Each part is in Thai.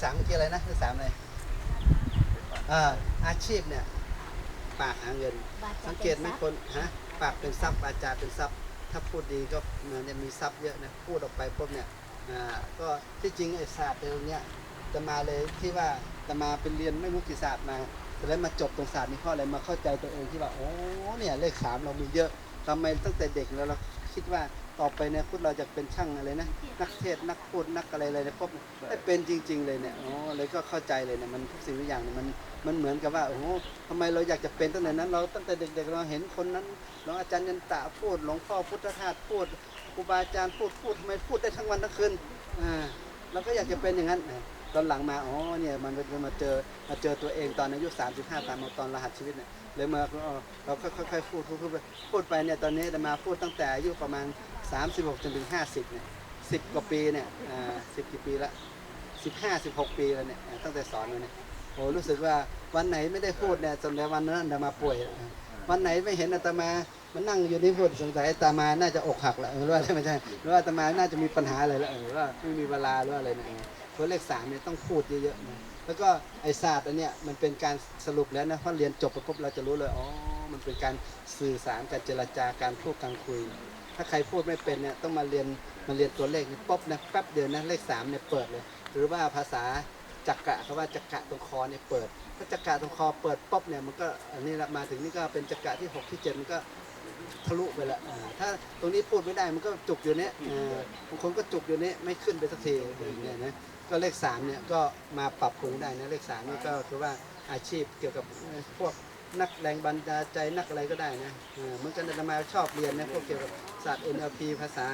สามเมื่อกี้อะไรนะเลขสามอะไรอ่าอาชีพเนี่ยปากหาเงิน สังเกตไหมคนฮะปากเป็นทรัพย์วาจาเป็นทรัพย์ ถ้าพูดดีก็มันจะมีทรัพย์เยอะนะพูดออกไปปุ๊บเนี่ยอ่าก็ที่จริงไอ้ศาสตร์ตรงเนี้ยจะมาเลยที่ว่าจะมาเป็นเรียนไม่รู้กี่ศาสตร์มาแต่แล้วมาจบตรงศาสตร์นี้เพราะอะไรมาเข้าใจตัวเองที่ว่าโอ้เนี่ยเลขสามเรามีเยอะทำไมตั้งแต่เด็กแล้วเราคิดว่า ต่อไปเนี่ยพุทธเราจะเป็นช่างอะไรนะนักเทศน์นักพูดนักอะไรอะไรเนี่ยปุ๊บได้เป็นจริง ๆ เลยเนี่ยอ๋อเลยก็เข้าใจเลยเนี่ยมันทุกสิ่งทุกอย่างเนี่ยมันมันเหมือนกับว่าโอ้โหทำไมเราอยากจะเป็นตั้งแต่นั้น เราตั้งแต่เด็กๆเราเห็นคนนั้นหลวงอาจารย์ยันตะพูดหลวงพ่อพุทธทาสพูดครูบาอาจารย์พูดพูดทำไมพูดได้ทั้งวันทั้งคืนอ่าเราก็อยากจะเป็นอย่างนั้นนะตอนหลังมาอ๋อเนี่ยมันจะมาเจอมาเจอตัวเองตอนอายุ35ตามมาตอนรหัสชีวิตเนี่ยเลยมาเออเราค่อยๆพูดพูดพูดไปพูดไปเนี่ยตอนนี้จะมาพูดตั้งแต่อายุประมาณ 36จนถึง50เนี่ย10กว่าปีเนี่ยอ่า10กี่ปีละ15 16ปีแล้วเนี่ยตั้งแต่สอนมาเนี่ยโอ้รู้สึกว่าวันไหนไม่ได้พูดเนี่ยจนในวันนั้นอาตมาป่วย วันไหนไม่เห็นอาตมามันนั่งอยู่นี่พูดสงสัยอาตมาน่าจะอกหักแล้วหรือว่าไม่ใช่หรือว่าอาตมาน่าจะมีปัญหาอะไรแล้วหรือว่าไม่มีเวลาหรือว่าอะไรนะเพราะเลขสามเนี่ยต้องพูดเยอะๆนะแล้วก็ไอศาสตร์อันเนี้ยมันเป็นการสรุปแล้วนะพราะเรียนจบไปปุ๊บเราจะรู้เลยอ๋อมันเป็นการสื่อสารการเจรจาการพูดการคุย ถ้าใครพูดไม่เป็นเนี่ยต้องมาเรียนมาเรียนตัวเลขนี่ปุ๊บนะแป๊บเดียวนะเลขสามเนี่ยเปิดเลย หรือว่าภาษาจักระเขาว่าจักระตรงคอเนี่ยเปิด ถ้าจักระตรงคอเปิดปุ๊บเนี่ยมันก็อันนี้ละมาถึงนี่ก็เป็นจักระที่หกที่เจ็ดมันก็ทะลุไปละถ้าตรงนี้พูดไม่ได้มันก็จุกอยู่เนี้ยบางคนก็จุกอยู่เนี้ยไม่ขึ้นไปสักทีอย่างเงี้ยนะก็เลขสามเนี่ยก็มาปรับปรุงได้นะเลขสามนี่ก็คือว่าอาชีพเกี่ยวกับพวก นักแรงบันดาลใจนักอะไรก็ได้นะเหมือนกันอาตมาชอบเรียนนะพวกเกี่ยวกับศาสตร์ NLP ภาษา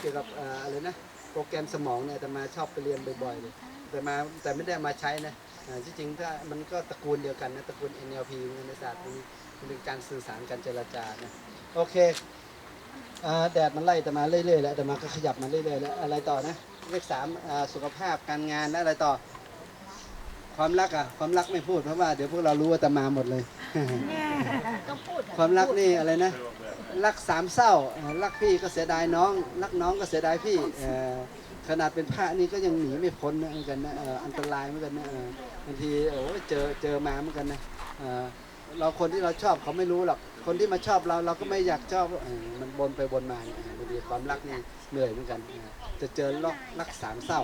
เกี่ยวกับอะไรนะโปรแกรมสมองเนี่ยอาตมาชอบไปเรียนบ่อยๆเลยแต่มาแต่ไม่ได้มาใช้นะที่จริงถ้ามันก็ตระกูลเดียวกันนะตระกูล NLP ในศาสตร์นี้เป็นการสื่อสารการเจรจานะโอเคแดดมันไล่แต่มาเรื่อยๆแล้วแต่มาก็ขยับมาเรื่อยๆแล้วอะไรต่อนะเลขสามสุขภาพการงานและอะไรต่อ ความรักอะความรักไม่พูดเพราะว่าเดี๋ยวพวกเรารู้ว่าแต่มาหมดเลย ความรักนี่อะไรนะ รักสามเศร้า รักพี่ก็เสียดายน้อง รักน้องก็เสียดายพี่ขนาดเป็นพระนี่ก็ยังหนีไม่พ้นนะเหมือนกันนะอันตรายเหมือนกันนะบางทีโอ้เจอเจอมาเหมือนกันนะ เราคนที่เราชอบเขาไม่รู้หรอกคนที่มาชอบเราเราก็ไม่อยากชอบมันบนไปบนมาเนี่ยเออบางทีความรักนี่เหนื่อยเหมือนกันจะเจอรักรักสามเศร้า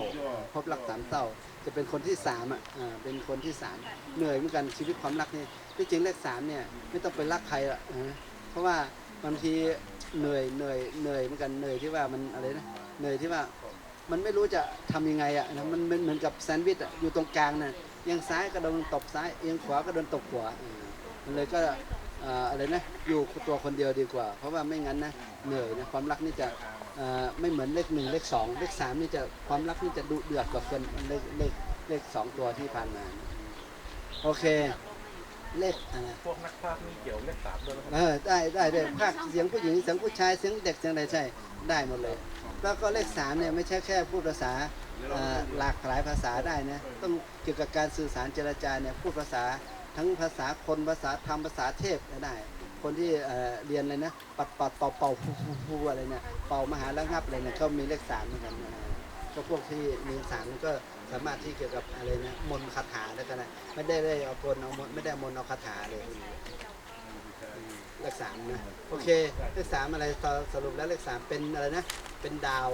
พบรักสามเศร้า จะเป็นคนที่สามอะเป็นคนที่สามเหนื่อยเหมือนกันชีวิตความรักนี่ที่จริงเลขสามเนี่ยไม่ต้องไปรักใครหรอกเพราะว่าบางทีเหนื่อยเหนื่อยเหนื่อยเหมือนกันเหนื่อยที่ว่ามันอะไรนะเหนื่อยที่ว่ามันไม่รู้จะทำยังไงอะมันมันเหมือนกับแซนด์วิชอะอยู่ตรงกลางน่ะเอียงซ้ายก็โดนตบซ้ายเอียงขวาก็โดนตบขวา เออมันเลยก็อ่าอะไรนะอยู่ตัวคนเดียวดีกว่า เพราะว่าไม่งั้นนะเหนื่อยนะความรักนี่จะเอ่อไม่เหมือนเลขหนึ่งเลขสองเลขสามนี่จะความรักนี่จะดุเดือดกว่าคนเลขเลขเลขสองตัวที่ผ่านมา โอเค เลขอ่าพวกนักพากย์นี่เกี่ยวเลขสามด้วยไหมครับเออได้ได้ได้ภาคเสียงผู้หญิงเสียงผู้ชายเสียงเด็กเสียงอะไรใช่ได้หมดเลย แล้วก็เลขสามเนี่ยไม่ใช่แค่พูดภาษาเอ่อหลากหลายภาษาได้นะต้องเกี่ยวกับการสื่อสารเจรจาเนี่ยพูดภาษา ทั้งภาษาคนภาษาธรรมภาษาเทพก็ได้ คนที่เรียนอะไรนะปัดปัดเป่าเป่าฟูฟูอะไรเนี่ยเป่ามหาระงับอะไรเนี่ยก็มีเลขสามเหมือนกันนะก็พวกที่มีสามนี่ก็สามารถที่เกี่ยวกับอะไรนะมนคาถาได้กันนะไม่ได้ได้เอาคนเอามนไม่ได้มนเอาคาถาเลยเลขสามนะโอเคเลขสามอะไรสสรุปแล้วเลขสามเป็นอะไรนะเป็นดาว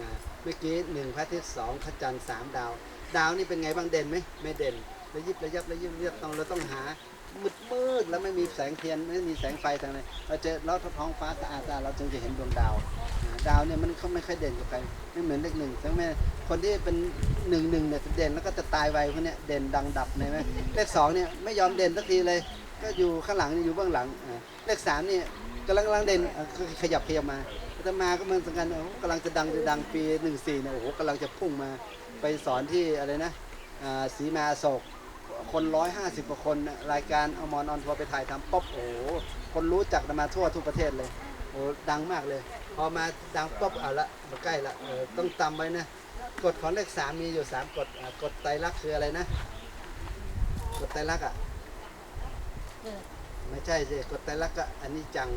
นะเมื่อกี้หนึ่งพระอาทิตย์สองพระจันทร์สามดาว ดาวนี่เป็นไงบ้างเด่นไหมไม่เด่น ระยิบระยับระยิบระยับต้องเราต้องหามืดมืดแล้วไม่มีแสงเทียนไม่มีแสงไฟทางไหนเราเจะเราท้องฟ้าสะอาดๆเราจึงจะเห็นดวงดาวดาวเนี่ยมันเขาไม่ค่อยเด่นกับใครไม่เหมือนเลขหนึ่งทั้งแม่คนที่เป็นหนึ่งหนึ่งเนี่ยจะเด่นแล้วก็จะตายไวพวกเนี้ยเด่นดังดับเลยไหมเลขสองเนี่ยไม่ยอมเด่นสักทีเลย ก็อยู่ข้างหลังอยู่เบื้องหลังเลขสามเนี่ยกำลังกำลังเด่นขยับขยับมาอาตมาก็เหมือนกันโอ้โหกำลังจะดังจะดังปีหนึ่งสี่เนี่ยโอ้โหกำลังจะพุ่งมาไปสอนที่อะไรนะอ่าสีมาโศก คนร้อยห้าสิบกว่าคนรายการอมอนออนทัวร์ไปถ่ายทำป๊อบโอ้คนรู้จักมาทั่วทุกประเทศเลยโอ้ดังมากเลย พอมาดังป๊อบเอาละมาใกล้ละต้องจำไว้นะกฎของเลขสามมีอยู่สามกฎกฎไตรลักษณ์คืออะไรนะกฎไตรลักษณ์อะไม่ใช่สิกฎไตรลักษณ์ก็อันนี้จัง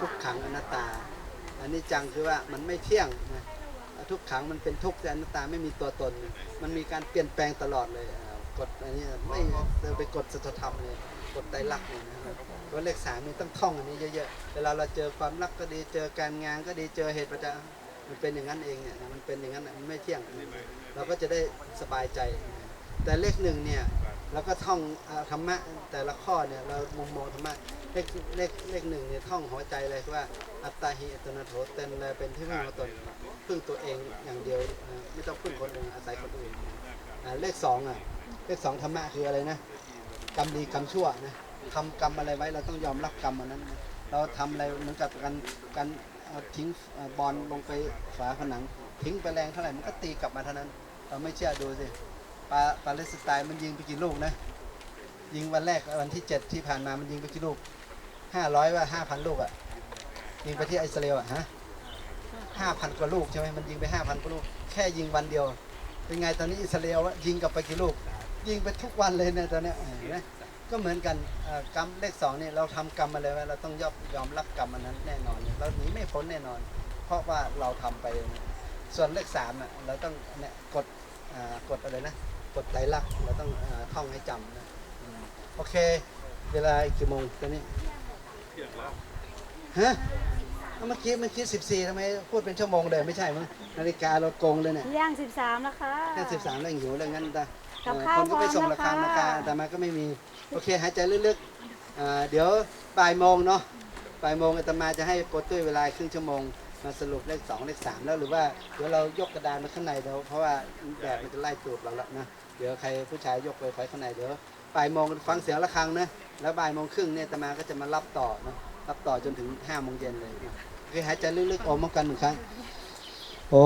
ทุกขังอนัตตา อันนี้จังคือว่ามันไม่เที่ยงนะทุกขังมันเป็นทุกข์แต่อนัตตาไม่มีตัวตน มันมีการเปลี่ยนแปลงตลอดเลย กฎอันนี้ไม่เดินไปกฎสัจธรรมเลยกฎไตรลักษณ์เนี่ยนะครับเพราเลขสามนี่ต้องท่องอันนี้เยอะๆเวลาเราเจอความรักก็ดีเจอการงานก็ดีเจอเหตุประจำมันเป็นอย่างนั้นเองเนี่ยมันเป็นอย่างนั้นมันไม่เที่ยง เราก็จะได้สบายใจ แต่เลขหนึ่งเนี่ยเราก็ท่องธรรมะแต่ละข้อเนี่ยเรามุมมองธรรมะเลขเลขเลขหนึ่งเนี่ยท่องหัวใจเลยว่าอัตตาหิอัตโนโถเต็นเลยเป็นที่พึ่งของตนพึ่งตัวเองอย่างเดียวไม่ต้องพึ่งคนอื่นอาศัยคนอื่น เลขสองอะเลขสองธรรมะคืออะไรนะกรรมดีกรรมชั่วนะทำกรรมอะไรไว้เราต้องยอมรับกรรมอันนั้นนะเราทำอะไรเหมือนกับการการทิ้งบอลลงไปฝาผนัง ทิ้งไปแรงเท่าไหร่มันก็ตีกลับมาเท่านั้น เราไม่เชื่อดูสิปาปาเลสไตน์มันยิงไปกี่ลูกนะยิงวันแรกวันที่เจ็ดที่ผ่านมามันยิงไปกี่ลูกห้าร้อยว่าห้าพันลูกอะยิงไปที่อิสราเอลอะฮะห้าพันกว่าลูกใช่ไหมมันยิงไปห้าพันกว่าลูก แค่ยิงวันเดียว เป็นไงตอนนี้อิสราเอลอะยิงกลับไปกี่ลูก ยิงไปทุกวันเลยเนี่ยตอนเนี้ยเห็นไหมก็เหมือนกันกรรมเลขสองเนี่ยเราทำกรรมมาเลยว่าเราต้องยอมยอมรับกรรมอันนั้นแน่นอนเราหนีไม่พ้นแน่นอน เพราะว่าเราทำไป ส่วนเลขสามอะเราต้องเนี่ยกดกดอะไรนะกดไตรลักษณ์เราต้องอ่าท่องให้จำนะโอเค เวลากกี่โมงตอนนี้ฮะ เอาเมื่อกี้เมื่อกี้สิบสี่ทำไมพูดเป็นชั่วโมงเลยไม่ใช่มั้งนาฬิกาเราโกงเลยเนี่ยย่างสิบสามแล้วค่ะแค่สิบสามเรื่องหิวเรื่องนั้นแต่กับข้าวคนก็ไปส่งพร้อมราคาแล้วราค่ะคาแต่มาก็ไม่มีโอเคหายใจลึกๆอ่าเดี๋ยวบ่ายโมงเนาะบ่ายโมงอาตมาจะให้โปรตุ้ยเวลาครึ่งชั่วโมงมาสรุปเลขสองเลขสามแล้วหรือว่าเดี๋ยวเรายกกระดานมาข้างในเดี๋ยวเพราะว่าแดดมันจะไล่ตูดเราแล้วนะเดี๋ยวใครผู้ชายยกไปไฟข้างในเดี๋ยวบ่ายโมงฟังเสียงระฆังนะแล้วบ่ายโมงครึ่งเนี่ยอาตมาก็จะมารับต่อนะรับต่อจนถึงห้าโมงเย็นเลยนะ โอเคหายใจลึกๆออกมากันหนึ่งครั้งโอ้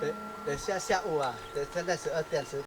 等等下下午啊，等现在十二点十